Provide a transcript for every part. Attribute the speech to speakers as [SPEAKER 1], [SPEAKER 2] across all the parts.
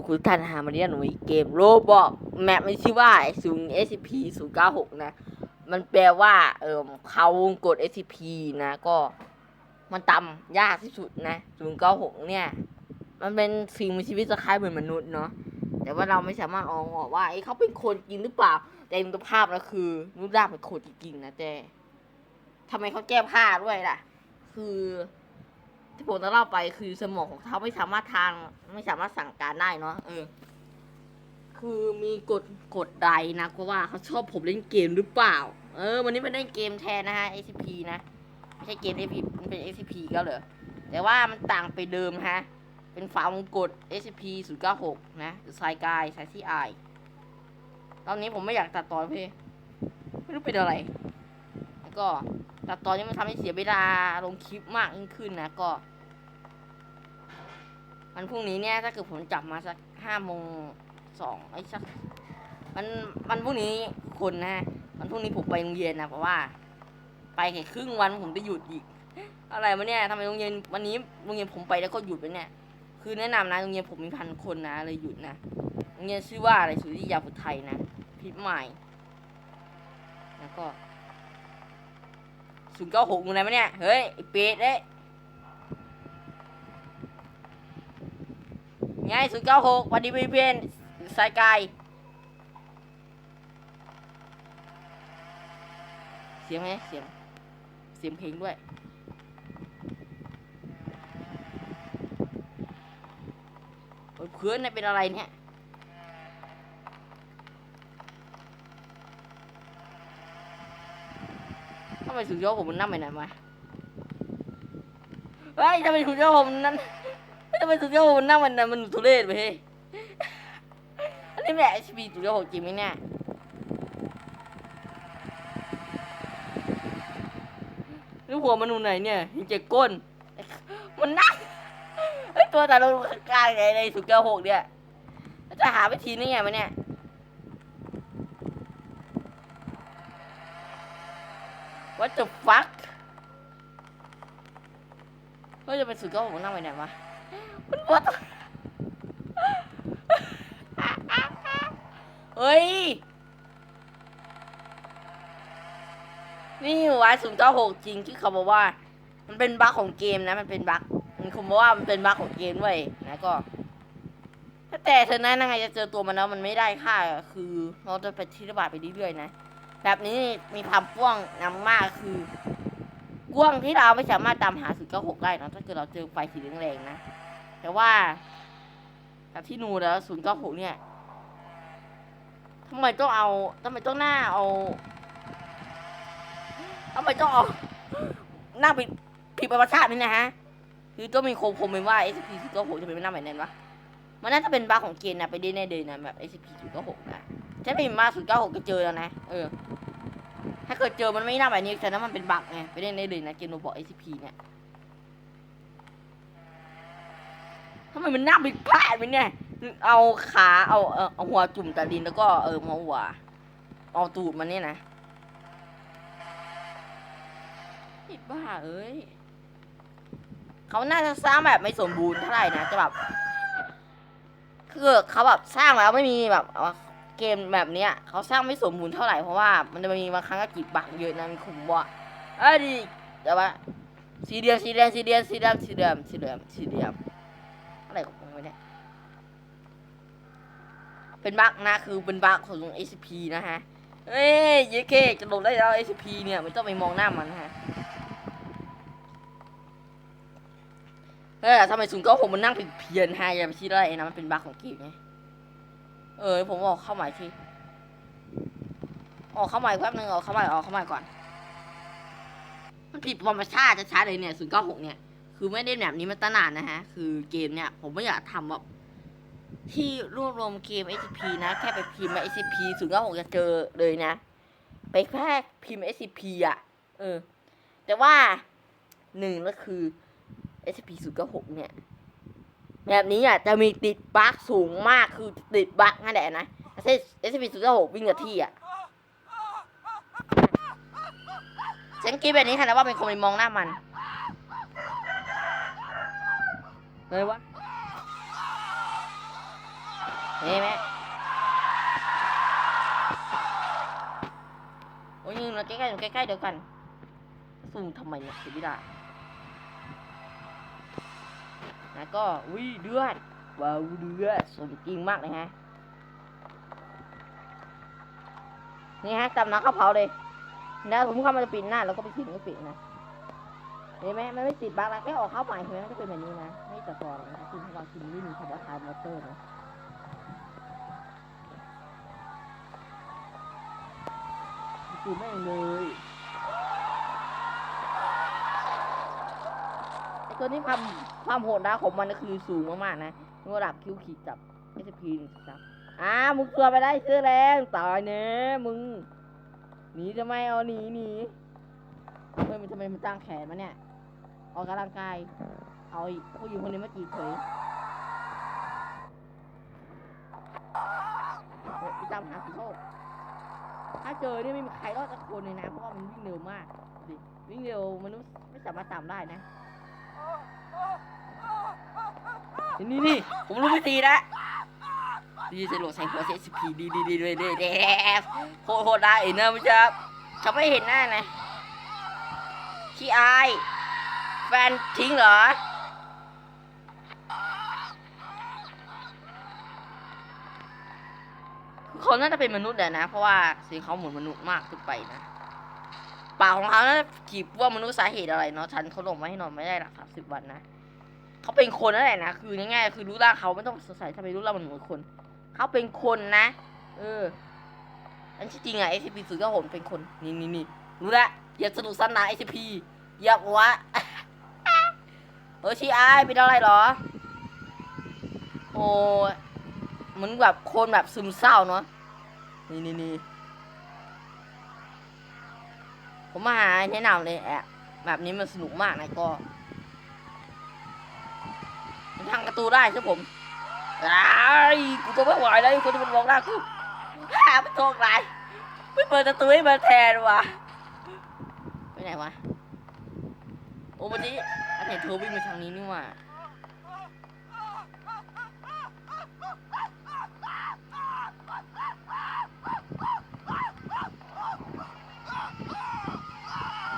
[SPEAKER 1] สู่คุณท่านหามาเรียนหน่วยเกมโรบอกแมปมันชื่อว่าศูนย์ SCP ศูนย์เก้าหกนะ มันแปลว่า เออเขาวงกด SCP นะ ก็มันต่ำยากที่สุดนะศูนย์เนี่ย มันเป็นสิ่งมีชีวิตคล้ายเหมือนมนุษย์เนาะแต่ว่าเราไม่สามารถองออกว่าไอ้เขาเป็นคนจริงหรือเปล่า แต่ในภาพแล้วคือรูปร่างเป็นคนจริงๆนะแต่ทำไมเขาแก้ผ้าด้วยล่ะ คือ ที่ผมจะเล่าไปคือสมองของเขาไม่สามารถทางไม่สามารถสั่งการได้เนาะเออ คือมีกฎกฎใดนะก็ว่าเขาชอบผมเล่นเกมหรือเปล่า เออ วันนี้มันเล่นเกมแทนนะฮะ SCP นะไม่ใช่เกม SCP มันเป็น SCP ก็เหรอแต่ว่ามันต่างไปเดิมฮะ เป็นฝาวงกด SCP 096นะสายกายสายที่ไอตอนนี้ผมไม่อยากตัดต่อนพี่ไม่รู้เป็นอะไร แล้วก็ตัดตอนนี้มันทำให้เสียเวลาลงคลิปมากยิ่งขึ้นนะก็ มันพรุ่งนี้เนี่ยถ้าเกิดผมจับมาสักห้าโมงสองไอ้สักมันมันพรุ่งนี้คนนะมันพรุ่งนี้ผมไปโรงเรียนนะเพราะว่า ไปแค่ครึ่งวันผมจะหยุดอีก อะไรมาเนี่ยทำไมโรงเรียนวันนี้โรงเรียนผมไปแล้วก็หยุดไปเนี่ย คือแนะนำนะโรงเรียนผมมีพันคนนะเลยหยุดนะโรงเรียนชื่อว่าอะไรสุริยาพุทธไทยนะพิษใหม่ แล้วก็ศูนย์เก้าหกมึงอะไรมาเนี่ยเฮ้ยไอเป็ดเอ้ ไงศูนย์เก้าหกวันดีพีเพนสายกายเสียงไหมเสียง เสียงเพลงด้วย เพื่อนนายเป็นอะไรเนี่ยทำไมสุดยอดผมมันนั่งไปไหนมา เฮ้ยทำไมสุดยอดผมนั่น ทำไมสุดยอดผมมันนั่งมันมันทุเรศไปเฮ้ยอันนี้แหละ HP สุดยอดขอจริงไหมเนี่ยนี่หัวมันอยู่ไหนเนี่ยเห็นเจ็ก้น มันนั่งไอตัวแต่เรากลางในในสุดเก้าหกเนี่ยจะหาวิธีนี่ไงมันเนี่ย What the fuck จะเป็นสุดเก้าหกนั่งไปไหนวะ มัน what the- เฮ้ย นี่วะศูนย์เก้าหกจริงที่เขาบอกว่า มันเป็นบั๊กของเกมนะ มันเป็นบั๊กมันคงบอกว่ามันเป็นบั๊กของเกมด้วยนะก็แต่เธอนั้นยังไงจะเจอตัวมันแล้วมันไม่ได้ค่าคือเราจะไปที่ระบาดไปเรื่อยๆนะ แบบนี้มีความกว้างนำมากคือกว้างที่เราไม่สามารถตามหาสุดเก้าหกได้นะถ้าเกิดเราเจอไฟสีแรงๆนะ แต่ว่าจากที่นูแล้วศูนย์เก้าหกเนี่ยทำไมต้องเอาทำไมต้องหน้าเอาทำไมต้องเอาหน้าผิดผิดประวัติศาสตร์นี่นะฮะคือต้องมีโคมคมเป็นว่า SCP 0 9 6จะเป็นหน้าแบบนั้นวะมันน่าจะเป็นบั๊กของเกมนะไปได้แน่เลยนะแบบ SCP 0 9 6นะถ้าเป็นมา0 9 6ก็เจอแล้วนะเออถ้าเกิดเจอมันไม่น่าแบบนี้แต่นั้นมันเป็นบั๊กไงไปได้แน่เลยนะเกมโรบอก SCP เนี่ย ทำไมมันหน้าผิดพลาดไปเนี่ย เอาขาเอาเออเอาหัวจุ่มตาดินแล้วก็เออมาหัว เอาตูดมันเนี่ยนะผิดบ้าเอ้ยเขาน่าจะสร้างแบบไม่สมบูรณ์เท่าไหร่นะจะแบบคือเขาแบบสร้างแล้วไม่มีแบบเกมแบบเนี้ยเขาสร้างไม่สมบูรณ์เท่าไหร่เพราะว่ามันจะมีบางครั้งก็กีดบักเยอะนะมีคุมว่าเอ้ยดีแต่ว่าสีเหลี่ยมสีแดงสีเหลี่ยมสีดำสีเหลี่ยมสีเหลี่ยมสีเหลี่ยม อะไรของมึงเนี่ยเป็นบักนะคือเป็นบักของ SCP นะฮะเอ้ยเยเคจะลงได้แล้ว SCP เนี่ยไม่ต้องไปมองหน้ามันนะฮะเออทำไมศูนย์เก้าหกมันนั่งผิดเพี้ยนฮะอย่าไปคิดอะไรนะมันเป็นบั๊กของเกมไงเออผมออกเข้าใหม่ทีออกเข้าใหม่แป๊บนึงออกเข้าใหม่ออกเข้าใหม่ก่อน มันผิดธรรมชาติชัดๆเลยเนี่ยศูนย์เก้าหกเนี่ย คือไม่ได้แบบนี้มาตั้งนานนะฮะ คือเกมเนี่ย ผมไม่อยากทำแบบที่รวบรวมเกม SCP นะ แค่ไปพิมพ์มา SCP ศูนย์เก้าหกจะเจอเลยนะ ไปแค่พิมพ์ SCP อะ เออ แต่ว่าหนึ่งก็คือ SCP 0 9 6เนี่ย แบบนี้อะ จะมีติดบั๊กสูงมาก คือติดบั๊กนั่นแหละนะแต่ SCP 0 9 6วิ่งกับที่อะฉันคิดแบบนี้ค่ะนะว่าเป็นคนไปมองหน้ามัน เลยวะเห็นไหมโอ้ยยิงเราใกล้ๆอยู่ใกล้ๆเดียวกันซูมทำไมเนี่ยเสียไม่ได้แล้วก็อุ้ยเดือดว้าวเดือดสมจริงมากเลยฮะนี่ฮะจับน้ำข้าวเผาเลยนะผมเข้ามาจะปิดหน้าแล้วก็ไปทิ้งก็ปิดนะ เห็นไหมมันไม่ติดบั๊กแล้วแค่ออกเข้าใหม่เห็นไหมมันจะเป็นแบบนี้นะ ไม่ตัดต่อหรอกนะคือเรากินไม่มีคำว่าทายมอเตอร์นะคือแม่งเลยไอตัวนี้ความความโหดนะของมันก็คือสูงมากๆนะระดับคิวขีดจับ SP หนึ่งจับอ้ามึงตัวไปได้เสื้อแรงตายเน่มึงหนีทำไมเอาหนีหนีเฮ้ยมันทำไมมันตั้งแขนมาเนี่ย ออกกำลังกาย เอาอีกผู้หญิงคนนี้มาจีบเฉยเฮ้ยพี่ตามหาสิโชคถ้าเจอนี่ไม่มีใครรอดสักคนเลยนะ เพราะว่ามันวิ่งเร็วมากดิวิ่งเร็วมนุษย์ไม่สามารถตามได้นะ นี่นี่ผมรู้วิธีแล้วดีจะโหลดใส่หัวเซสพีดีดีดีเลยเด้เด้โคตรโคตรได้เนอะมันจะจะไม่เห็นหน้านะขี้อาย แฟนทิ้งเหรอคือเขาน่าจะเป็นมนุษย์แหละนะ เพราะว่าสีเขาเหมือนมนุษย์มากขึ้นไปนะปากของเขาน่าจะขีบว่ามนุษย์สาเหตุอะไรเนาะฉันเขาลงมาให้นอนไม่ได้หลักสามสิบวันนะเขาเป็นคนนั่นแหละนะคือง่ายๆคือรู้ร่างเขาไม่ต้องสงสัยทำไมรู้ร่างมันเหมือนคน เขาเป็นคนนะ เออ อันที่จริงอะ SCP ศูนย์เก้าหกเป็นคน นี่นี่นี่รู้ละอย่าสนุกสนาน SCP อย่าวะ เออชีไอเป็นอะไรหรอ โอ้เหมือนแบบคนแบบซึมเศร้าเนาะนี่นี่นี่ผมมาหาแนะนำเลยแอะแบบนี้มันสนุกมากนะก็มันทางการะตูได้ใช่ผมไอ้กูก็ไม่ไหวแล้วคนที่มันมองหน้ากูหาไมันโชคร้ายไม่เปิดประตูให้มันแทนวะไปไหนวะโอ้วันนี้ อันเห็นเธอวิ่งมาทางนี้นี่หว่า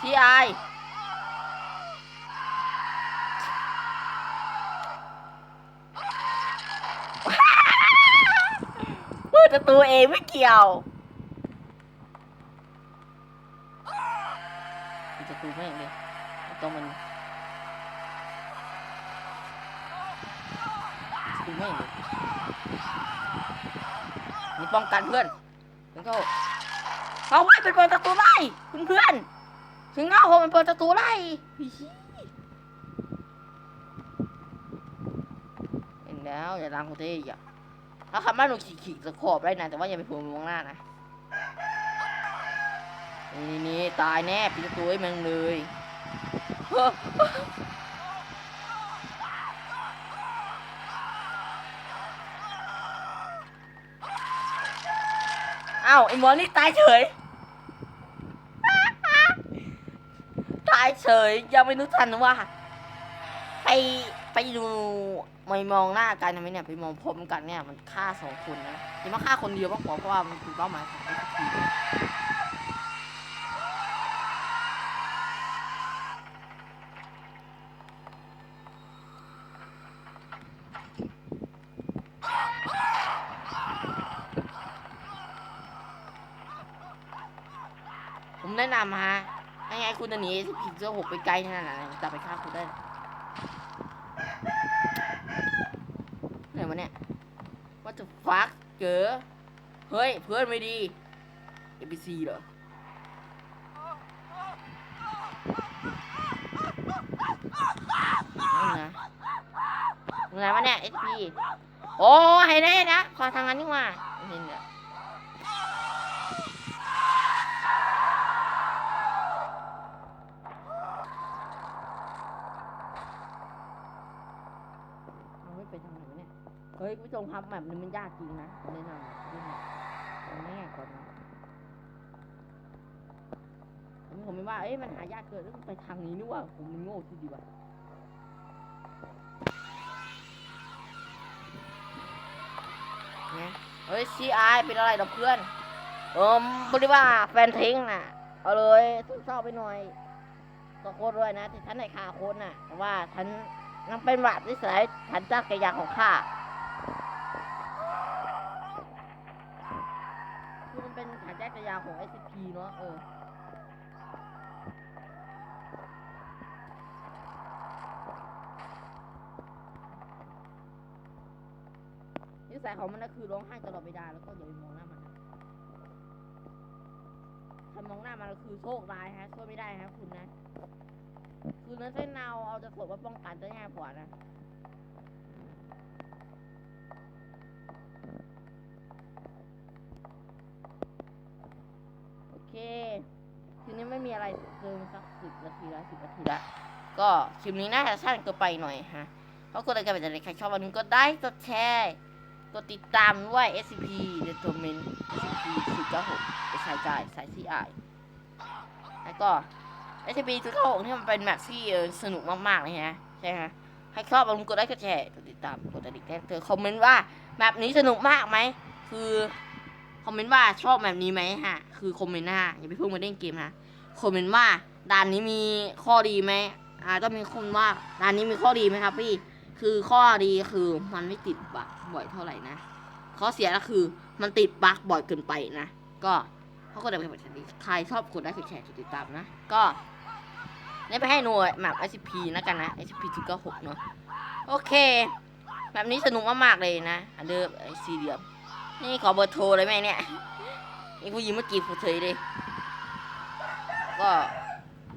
[SPEAKER 1] ที่ไอายเปิดประตูเองไม่เกี่ยวปิดประตูไม่เลยตรงมันประตูไม่งเลยนี่ ป้องกันเพื่อนถึงเขาเขาไม่เป็นเปิดประตูไล่เพื่อนเพื่อนถึงเงาผมเป็นเปิดประตูไล่เห็นแล้วอย่าดังกูเท่อีกอะถ้าคำว่าหนูขี่ขี่จะขอบได้นะแต่ว่าอย่าไปโผล่มองหน้านะนี่นี่ตายแน่ปิดประตูให้มันเลย อ้าวไอ้หมอนี่ตายเฉย ตายเฉยยังไม่นึกทันว่า ไปไปดูไม่มองหน้ากันทำไมเนี่ยไปมองพร้อมกันเนี่ยมันฆ่าสองคนนะจะมาฆ่าคนเดียวมากกว่าเพราะว่ามันคือเป้าหมายของไอ้ที แนะนำฮะยังไงคุณจะหนี SCP เจ้าหกไปไกลขนาดไหนจะไปฆ่าคุณได้ไหนวะเนี่ย What the fuck เจอเฮ้ย เพื่อนไม่ดี ABC เหรอนะมึงอะไรวะเนี่ย SP โอ้ให้แน่นะ ขอทางนั้นนี่หว่าเห็นเนี่ยเอาไม่ไปทางไหนวะเนี่ย เฮ้ยคุณผู้ชมครับแบบนี้มันยากจริงนะผมแนะนำด้วยนะเอาแน่ก่อนนะผมผมไม่ว่า เอ้ยมันหายากเกินแล้วไปทางนี้นี่ว่าผมมันโง่ที่ดีว่ะเฮ้ยซีไอเป็นอะไรกับเพื่อน เออพอดีว่าแฟนทิ้งน่ะ เอาเลยต้องเศร้าไปหน่อยก็โคตรด้วยนะที่ฉันให้ฆ่าคนน่ะ แต่ว่าฉัน ยังเป็นบาปนิสัยฉันจ้างกรยาของข้าคือมันเป็นฉันจ้กรยาของ SCP เนาะเออนิสัยของมันก็คือร้องไห้ตลอดเวลาแล้วก็อย่าไปมองหน้ามันถ้ามองหน้ามันก็คือโชคร้ายฮะช่วยไม่ได้ฮะคุณนะ คือเนื้อเส้นเนาเอาจะสดว่าป้องกันจะง่ายกว่านะโอเคทีนี้ไม่มีอะไรเกินสักสิบนาทีละสิบนาทีละก็คลิปนี้น่าจะสั้นเกินไปหน่อยฮะเพราะกดอะไรกันไปแต่ใครชอบวันนี้ก็ได้กดแชร์กดติดตามด้วย SCP d e t o r m e n t SCP 496สายจ่ายสาย CI แล้วก็ SCP 496ที่มันเป็นแมปที่สนุกมากๆเลยฮะใช่ฮะใครชอบอลกดไลค์กดแชร์กดติดตามกดกระดิ่งแจ้งเตือคอมเมนต์ว่าแมปนี้สนุกมากไหมคือคอมเมนต์ว่าชอบแบบนี้ไหมฮะ คือคอมเมนต์นะฮะอย่าไปเพิ่งมาเล่นเกมนะคอมเมนต์ว่าด่านนี้มีข้อดีไหมอ่าต้องมีคนว่าด่านนี้มีข้อดีไหมครับพี่ คือข้อดีคือมันไม่ติดบั๊กบ่อยเท่าไหร่นะ ข้อเสียก็คือมันติดบั๊กบ่อยเกินไปนะ ก็เขาก็เดินไปแบบนี้ใครชอบกดไลค์กดแชร์กดติดตามนะ ก็ นี่ไปให้หน่วยแมป SCP นะกันนะ SCP 9 6เนาะโอเคแบบนี้สนุกมากๆเลยนะอันเดอร์ไอซีเดียมนี่ขอเบอร์โทรเลยไหมเนี่ยนี่ผู้หญิงเมื่อกี้ผู้เฉยเลยก็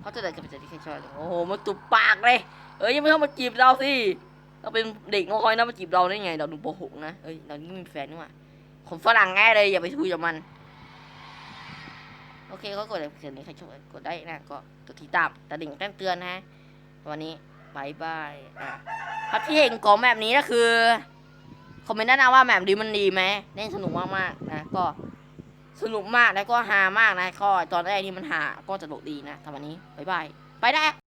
[SPEAKER 1] เขาจะเดินกันไปจากที่ใครชอบเลยโอ้โหมาตุบปากเลยเอ้ยยังไม่เข้ามาจีบเราสิเราเป็นเด็กน้อยนะมาจีบเราได้ไง เราดูโปหกนะเอ้ยเรานี่มีแฟนนี่หว่าคนฝรั่งแง่เลยอย่าไปคุยกับมัน โอเคก็กดเลยเสียงนี้ใครชอบกดได้นะก็กดติดตามตะดิ่งแจ้งเตือนนะวันนี้บายบายอะครับที่เห็นกองแบบนี้ก็คือคอมเมนต์ด้านหน้าว่าแบบดีมันดีไหมเล่นสนุกมากๆนะก็สนุกมากแล้วก็ฮามากนะก็ตอนแรกนี่มันหาก็จะโดดดีนะทำวันนี้บายบายไปได้